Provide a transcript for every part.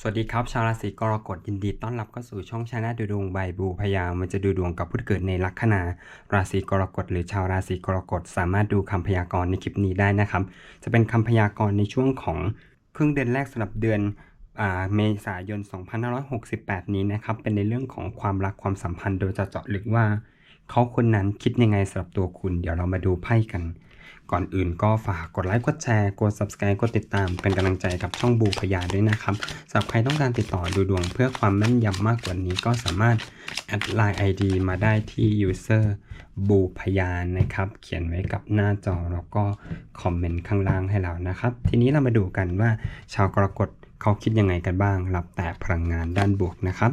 สวัสดีครับชาวราศีกรกฎยินดีต้อนรับเข้าสู่ช่องชาแนลดูดวงใบบูพยามันจะดูดวงกับผู้ที่เกิดในลัคนา ราศีกรกฎหรือชาวราศีกรกฎสามารถดูคำพยากรณ์ในคลิปนี้ได้นะครับ จะเป็นคำพยากรณ์ในช่วงของครึ่งเดือนแรกสำหรับเดือนอ่าเมษายน 2568 นี้นะครับ เป็นในเรื่องของความรักความสัมพันธ์โดยจะเจาะลึกว่า เขาคนนั้นคิดยังไงสำหรับตัวคุณ เดี๋ยวเรามาดูไพ่กัน ก่อนอื่นก็ฝากกดไลค์ กดแชร์ กด subscribe กดติดตาม เป็นกำลังใจกับช่องบูพยาด้วยนะครับสำหรับใครต้องการติดต่อดูดวงเพื่อความแม่นยำมากกว่านี้ก็สามารถแอดไลน์ ID มาได้ที่ user บูพยานะครับ เขียนไว้กับหน้าจอแล้วก็คอมเมนต์ข้างล่างให้เรานะครับ ทีนี้เรามาดูกันว่าชาวกรกฎเขาคิดยังไงกันบ้าง รับแต่พลังงานด้านบวกนะครับ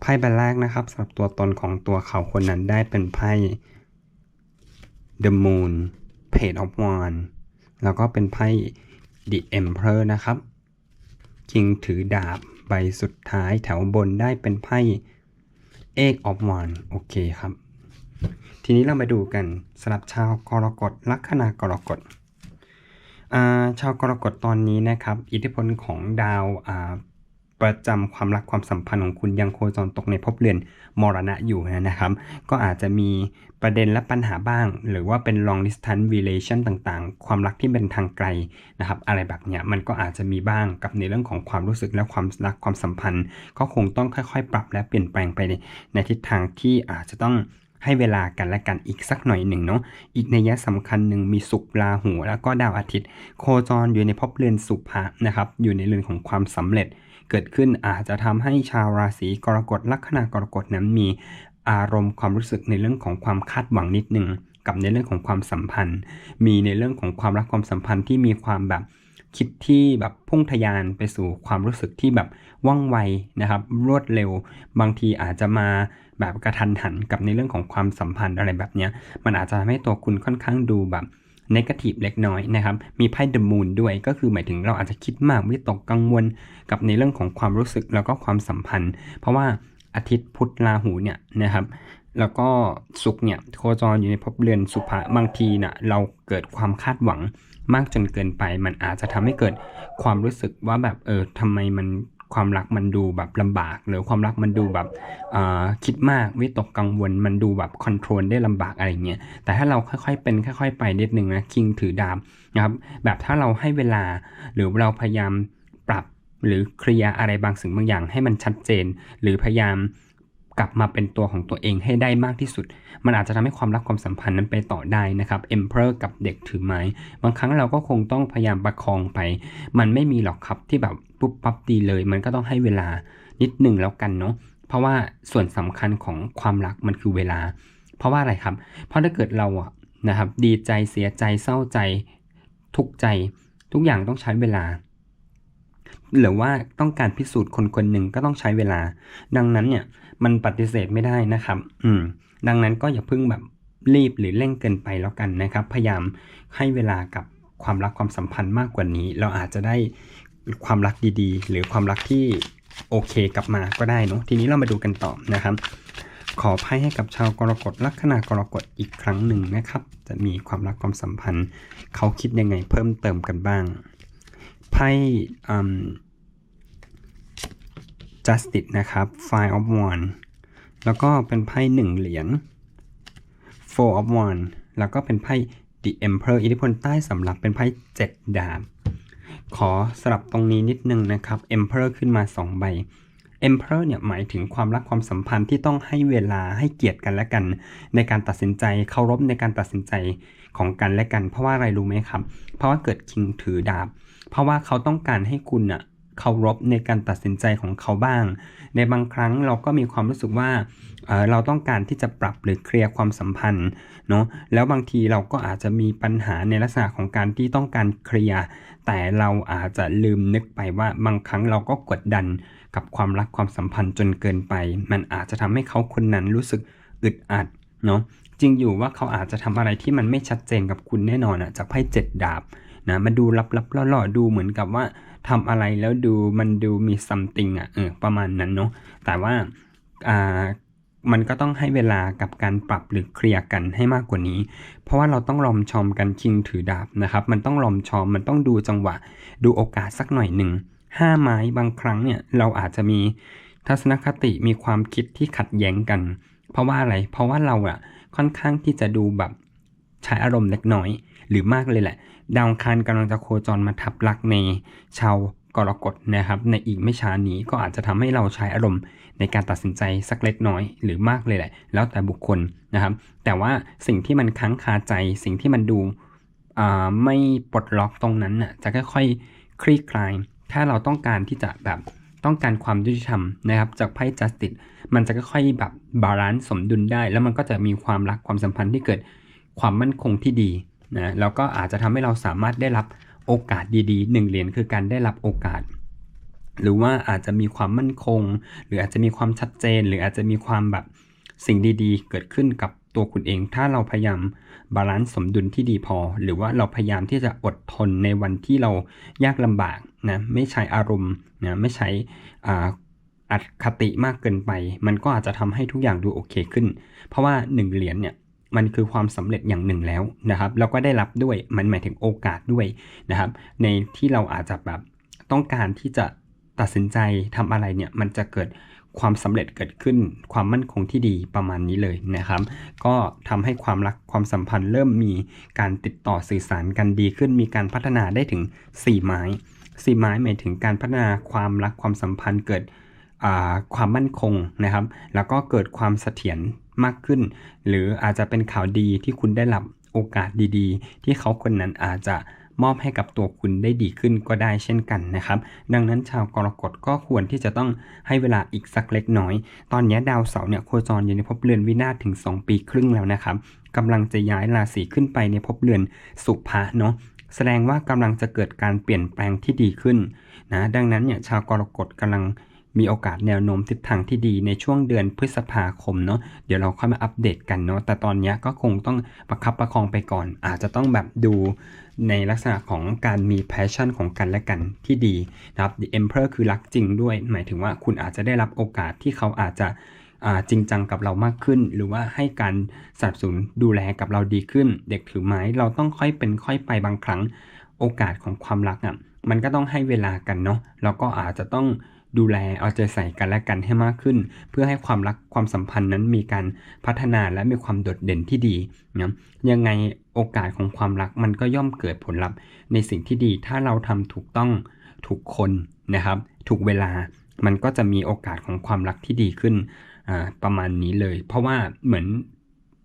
ไพ่ใบแรกนะครับสำหรับตัวตนของตัวเขาคนนั้นได้เป็นไพ่ The Moon Page of Wands แล้วก็เป็นไพ่ The Emperor นะครับ King ถือดาบใบสุดท้ายแถวบนได้เป็นไพ่ Eight of Wands โอเคครับ ทีนี้เรามาดูกันสำหรับชาวกรกฎลัคนากรกฎอ่าชาวกรกฎตอนนี้นะครับ อิทธิพลของดาวอ่า ประจำความรักความสัมพันธ์ของคุณยังโคจรตกในภพเรือนมรณะอยู่นะครับ ก็อาจจะมีประเด็นและปัญหาบ้าง หรือว่าเป็น long distance relation ต่างๆ ความรักที่เป็นทางไกลนะครับ อะไรแบบเนี้ยมันก็อาจจะมีบ้างกับในเรื่องของความรู้สึกและความรักความสัมพันธ์ ก็คงต้องค่อยๆ ปรับและเปลี่ยนแปลงไปในในทิศทางที่อาจจะต้องให้เวลากันและกันอีกสักหน่อยหนึ่งเนาะ อีกในยะสำคัญหนึ่งมีสุขราหู แล้วก็ดาวอาทิตย์ โคจรอยู่ในภพเรือนสุภะนะครับ อยู่ในเรือนของความสำเร็จ เกิดขึ้นอาจจะทำให้ชาวราศีกรกฎลัคนากรกฎนั้นมีอารมณ์ความรู้สึกในเรื่องของความคาดหวังนิดนึงกับในเรื่องของความสัมพันธ์ มีในเรื่องของความรักความสัมพันธ์ที่มีความแบบคิดที่แบบพุ่งทะยานไปสู่ความรู้สึกที่แบบว่องไวนะครับ รวดเร็ว บางทีอาจจะมาแบบกระทันหันกับในเรื่องของความสัมพันธ์อะไรแบบเนี้ยมันอาจจะทำให้ตัวคุณค่อนข้างดูแบบ นกาทีฟเล็กน้อยนะครับ มีไพ่เดอะมูนด้วยก็คือหมายถึงเราอาจจะคิดมากวิตกกังวลกับในเรื่องของความรู้สึกแล้วก็ความสัมพันธ์ เพราะว่าอาทิตย์พุธราหูเนี่ยนะครับแล้วก็สุกร์เนี่ยโคจรอยู่ในภพเรือนสุภะบางทีนะ่ะเราเกิดความคาดหวังมากจนเกินไป มันอาจจะทำให้เกิดความรู้สึกว่าแบบเออทำไมมัน ความรักมันดูแบบลำบาก หรือความรักมันดูแบบคิดมากวิตกกังวล มันดูแบบคอนโทรลได้ลำบากอะไรเงี้ยแต่ถ้าเราค่อยๆเป็นค่อย ๆ ไปนิดนึงนะคิงถือดาบนะครับแบบถ้าเราให้เวลาหรือเราพยายามปรับหรือเคลียร์อะไรบางสิ่งบางอย่างให้มันชัดเจน หรือพยายาม กลับมาเป็นตัวของตัวเองให้ได้มากที่สุด มันอาจจะทำให้ความรักความสัมพันธ์นั้นไปต่อได้นะครับ Emperor กับเด็กถือไม้ บางครั้งเราก็คงต้องพยายามประคองไป มันไม่มีหรอกครับที่แบบปุ๊บปั๊บดีเลย มันก็ต้องให้เวลานิดหนึ่งแล้วกันเนาะเพราะว่าส่วนสำคัญของความรักมันคือเวลา เพราะว่าอะไรครับ เพราะถ้าเกิดเราอะนะครับดีใจเสียใจเศร้าใจ ทุกใจทุกอย่างต้องใช้เวลา หรือว่าต้องการพิสูจน์คนคนหนึ่งก็ต้องใช้เวลา ดังนั้นเนี่ย มันปฏิเสธไม่ได้นะครับ อืม ดังนั้นก็อย่าเพิ่งแบบรีบหรือเร่งเกินไปแล้วกันนะครับ พยายามให้เวลากับความรักความสัมพันธ์มากกว่านี้ เราอาจจะได้ความรักดีๆ หรือความรักที่โอเคกลับมาก็ได้เนาะทีนี้เรามาดูกันต่อนะครับ ขอไพ่ให้กับชาวกรกฎลัคนากรกฎอีกครั้งหนึ่งนะครับ จะมีความรักความสัมพันธ์ เขาคิดยังไงเพิ่มเติมกันบ้างไพ่ justice นะครับ five of one แล้วก็เป็นไพ่หนึ่งเหรียญ four of one แล้วก็เป็นไพ่ the emperor อิทธิพลใต้สำรับเป็นไพ่เจ็ดดาบ ขอสลับตรงนี้นิดนึงนะครับ emperor ขึ้นมา2ใบ emperor เนี่ยหมายถึงความรักความสัมพันธ์ที่ต้องให้เวลาให้เกียรติกันและกัน ในการตัดสินใจเคารพในการตัดสินใจของกันและกัน เพราะว่าอะไรรู้ไหมครับ เพราะว่าเกิดคิงถือดาบ เพราะว่าเขาต้องการให้คุณอะ เคารพในการตัดสินใจของเขาบ้าง ในบางครั้งเราก็มีความรู้สึกว่าเเราต้องการที่จะปรับหรือเคลียร์ความสัมพันธ์เนาะแล้วบางทีเราก็อาจจะมีปัญหาในลักษณะของการที่ต้องการเคลียร์แต่เราอาจจะลืมนึกไปว่าบางครั้งเราก็กดดันกับความรักความสัมพันธ์จนเกินไป มันอาจจะทำให้เขาคนนั้นรู้สึกอึดอัดเนาะจริงอยู่ว่าเขาอาจจะทำอะไรที่มันไม่ชัดเจนกับคุณแน่นอนอะจากไพ่เจ็ดดาบนะมันดูลับๆล่อๆดูเหมือนกับว่า ทำอะไรแล้วดูมันดูมี something อะเออประมาณนั้นเนาะแต่ว่าอ่ามันก็ต้องให้เวลากับการปรับหรือเคลียร์กันให้มากกว่านี้ เพราะว่าเราต้องลอมชอมกันคิงถือดาบนะครับ มันต้องลอมชอม มันต้องดูจังหวะ ดูโอกาสสักหน่อยหนึ่งห้าไม้บางครั้งเนี่ยเราอาจจะมีทัศนคติมีความคิดที่ขัดแย้งกัน เพราะว่าอะไร เพราะว่าเราอะค่อนข้างที่จะดูแบบใช้อารมณ์เล็กน้อย หรือมากเลยแหละ ดาวอังคารกำลังจะโคจรมาทับลักในชาวกรกฎนะครับ ในอีกไม่ช้านี้ก็อาจจะทำให้เราใช้อารมณ์ในการตัดสินใจสักเล็กน้อยหรือมากเลยแหละ แล้วแต่บุคคลนะครับ แต่ว่าสิ่งที่มันค้างคาใจ สิ่งที่มันดูไม่ปลดล็อกตรงนั้นน่ะจะค่อยๆ คลี่คลาย ถ้าเราต้องการที่จะแบบต้องการความยุติธรรมนะครับ จากไพ่จัสติสมันจะค่อยๆแบบบาลานซ์สมดุลได้ แล้วมันก็จะมีความรักความสัมพันธ์ที่เกิดความมั่นคงที่ดี นะแล้วก็อาจจะทำให้เราสามารถได้รับโอกาสดีๆหนึ่งเหรียญคือการได้รับโอกาส หรือว่าอาจจะมีความมั่นคง หรืออาจจะมีความชัดเจน หรืออาจจะมีความแบบสิ่งดีๆ เกิดขึ้นกับตัวคุณเอง ถ้าเราพยายามบาลานซ์สมดุลที่ดีพอ หรือว่าเราพยายามที่จะอดทนในวันที่เรายากลำบากนะไม่ใช้อารมณ์นะไม่ใช้อัดคติมากเกินไป มันก็อาจจะทำให้ทุกอย่างดูโอเคขึ้น เพราะว่า 1 เหรียญเนี่ย มันคือความสำเร็จอย่างหนึ่งแล้วนะครับ แล้วก็ได้รับด้วยมันหมายถึงโอกาสด้วยนะครับ ในที่เราอาจจะแบบต้องการที่จะตัดสินใจทำอะไรเนี่ยมันจะเกิดความสำเร็จเกิดขึ้น ความมั่นคงที่ดีประมาณนี้เลยนะครับ ก็ทำให้ความรักความสัมพันธ์เริ่มมีการติดต่อสื่อสารกันดีขึ้น มีการพัฒนาได้ถึง 4 ไม้ 4 ไม้หมายถึงการพัฒนาความรักความสัมพันธ์เกิดความมั่นคงนะครับ แล้วก็เกิดความเสถียร มากขึ้น หรืออาจจะเป็นข่าวดีที่คุณได้รับโอกาสดีๆ ที่เขาคนนั้นอาจจะมอบให้กับตัวคุณได้ดีขึ้นก็ได้เช่นกันนะครับ ดังนั้นชาวกรกฎก็ควรที่จะต้องให้เวลาอีกสักเล็กน้อย ตอนนี้ดาวเสาร์เนี่ยโคจรอยู่ในภพเรือนวินาศถึง 2 ปีครึ่งแล้วนะครับกำลังจะย้ายราศีขึ้นไปในภพเรือนสุภะเนาะแสดงว่ากำลังจะเกิดการเปลี่ยนแปลงที่ดีขึ้นนะดังนั้นเนี่ยชาวกรกฎกำลัง มีโอกาสแนวโน้มทิศทางที่ดีในช่วงเดือนพฤษภาคมเนาะเดี๋ยวเราค่อยมาอัปเดตกันเนาะแต่ตอนนี้ก็คงต้องประคับประคองไปก่อน อาจจะต้องแบบดูในลักษณะของการมีแพชชั่นของกันและกันที่ดีนะครับ The Emperor คือรักจริงด้วย หมายถึงว่าคุณอาจจะได้รับโอกาสที่เขาอาจจะจริงจังกับเรามากขึ้น หรือว่าให้การสนับสนุนดูแลกับเราดีขึ้น เด็กถือไม้เราต้องค่อยเป็นค่อยไปบางครั้งโอกาสของความรักอะ่ะมันก็ต้องให้เวลากันเนาะแล้วก็อาจจะต้อง ดูแลเอาใจใส่กันและกันให้มากขึ้น เพื่อให้ความรักความสัมพันธ์นั้นมีการพัฒนาและมีความโดดเด่นที่ดีนะยังไงโอกาสของความรักมันก็ย่อมเกิดผลลัพธ์ในสิ่งที่ดี ถ้าเราทำถูกต้องถูกคนนะครับถูกเวลามันก็จะมีโอกาสของความรักที่ดีขึ้นประมาณนี้เลย เพราะว่าเหมือน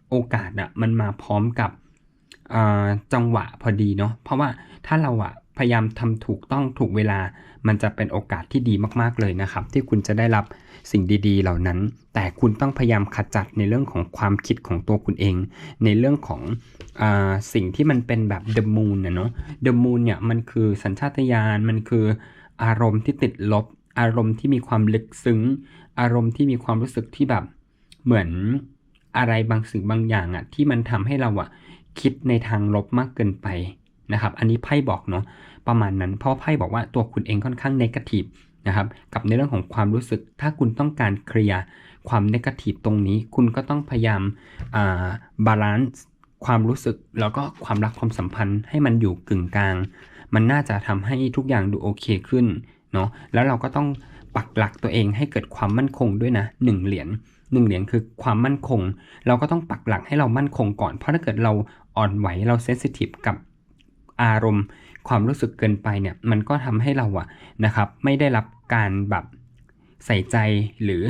โอกาสอะมันมาพร้อมกับจังหวะพอดีเนาะเพราะว่าถ้าเราอะ พยายามทำถูกต้องถูกเวลา มันจะเป็นโอกาสที่ดีมากๆเลยนะครับ ที่คุณจะได้รับสิ่งดีๆ เหล่านั้น แต่คุณต้องพยายามขจัดในเรื่องของความคิดของตัวคุณเอง ในเรื่องของอสิ่งที่มันเป็นแบบเดอะมูนนะเนาะเดอะมูนเนี่ยมันคือสัญชาตญาณมันคืออารมณ์ที่ติดลบ อารมณ์ที่มีความลึกซึ้ง อารมณ์ที่มีความรู้สึกที่แบบเหมือนอะไรบางสิ่งบางอย่างอะ่ะที่มันทำให้เราอะคิดในทางลบมากเกินไป นะครับอันนี้ไพ่บอกเนาะประมาณนั้น เพราะไพ่บอกว่าตัวคุณเองค่อนข้างเนกาทีฟนะครับกับในเรื่องของความรู้สึก ถ้าคุณต้องการเคลียร์ความเนกาทีฟตรงนี้ คุณก็ต้องพยายามบาลานซ์ความรู้สึกแล้วก็ความรักความสัมพันธ์ให้มันอยู่กึ่งกลาง มันน่าจะทำให้ทุกอย่างดูโอเคขึ้นเนาะแล้วเราก็ต้องปักหลักตัวเองให้เกิดความมั่นคงด้วยนะหนึ่งเหรียญหนึ่งเหรียญคือความมั่นคง เราก็ต้องปักหลักให้เรามั่นคงก่อน เพราะถ้าเกิดเราอ่อนไหวเราเซสซิทีฟกับ อารมณ์ความรู้สึกเกินไปเนี่ยมันก็ทำให้เราอะนะครับไม่ได้รับการแบบใส่ใจหรือ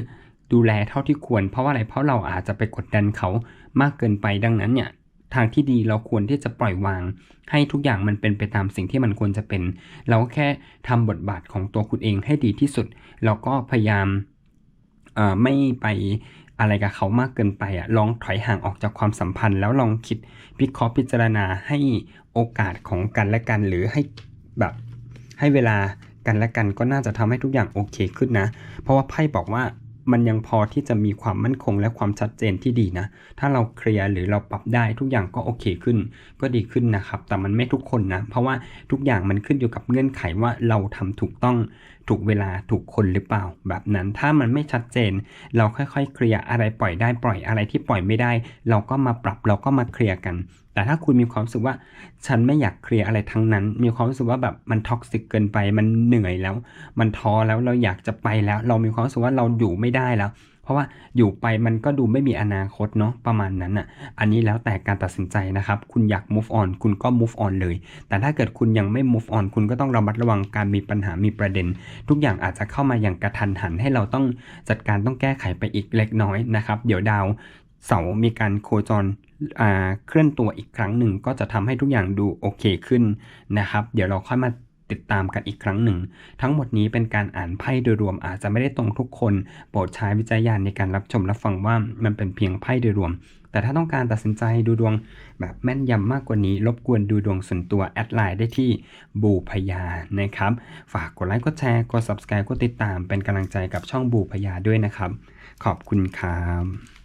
ดูแลเท่าที่ควร เพราะว่าอะไรเพราะเราอาจจะไปกดดันเขามากเกินไปดังนั้นเนี่ยทางที่ดีเราควรที่จะปล่อยวาง ให้ทุกอย่างมันเป็นไปตามสิ่งที่มันควรจะเป็น เราแค่ทำบทบาทของตัวคุณเองให้ดีที่สุด แล้วก็พยายามไม่ไป อะไรกับเขามากเกินไปอะลองถอยห่างออกจากความสัมพันธ์ แล้วลองคิดพิเคราะห์พิจารณาให้โอกาสของกันและกัน หรือให้แบบให้เวลากันและกันก็น่าจะทำให้ทุกอย่างโอเคขึ้นนะ เพราะว่าไพ่บอกว่ามันยังพอที่จะมีความมั่นคงและความชัดเจนที่ดีนะ ถ้าเราเคลียร์หรือเราปรับได้ทุกอย่างก็โอเคขึ้น ก็ดีขึ้นนะครับ แต่มันไม่ทุกคนนะ เพราะว่าทุกอย่างมันขึ้นอยู่กับเงื่อนไขว่าเราทำถูกต้อง ถูกเวลาถูกคนหรือเปล่า แบบนั้นถ้ามันไม่ชัดเจน เราค่อยๆ เคลียร์อะไรปล่อยได้ปล่อยอะไรที่ปล่อยไม่ได้ เราก็มาปรับเราก็มาเคลียร์กัน แต่ถ้าคุณมีความรู้สึกว่า ฉันไม่อยากเคลียร์อะไรทั้งนั้น มีความรู้สึกว่าแบบมันท็อกซิกเกินไปมันเหนื่อยแล้ว มันท้อแล้วเราอยากจะไปแล้ว เรามีความรู้สึกว่าเราอยู่ไม่ได้แล้ว เพราะว่าอยู่ไปมันก็ดูไม่มีอนาคตเนาะประมาณนั้นอะ อันนี้แล้วแต่การตัดสินใจนะครับ คุณอยาก move on คุณก็ move on เลย แต่ถ้าเกิดคุณยังไม่ move on คุณก็ต้องระมัดระวังการมีปัญหามีประเด็น ทุกอย่างอาจจะเข้ามาอย่างกระทันหัน ให้เราต้องจัดการต้องแก้ไขไปอีกเล็กน้อยนะครับ เดี๋ยวดาวเสามีการโคจรเคลื่อนตัวอีกครั้งหนึ่งก็จะทำให้ทุกอย่างดูโอเคขึ้นนะครับ เดี๋ยวเราค่อยมา ติดตามกันอีกครั้งหนึ่ง ทั้งหมดนี้เป็นการอ่านไพ่โดยรวมอาจจะไม่ได้ตรงทุกคน โปรดใช้วิจารณญาณในการรับชมรับฟังว่ามันเป็นเพียงไพ่โดยรวม แต่ถ้าต้องการตัดสินใจดูดวงแบบแม่นยำมากกว่านี้ รบกวนดูดวงส่วนตัวแอดไลน์ได้ที่บูพยานะครับ ฝากกดไลค์กดแชร์กด subscribe กดติดตามเป็นกำลังใจกับช่องบูพยาด้วยนะครับ ขอบคุณครับ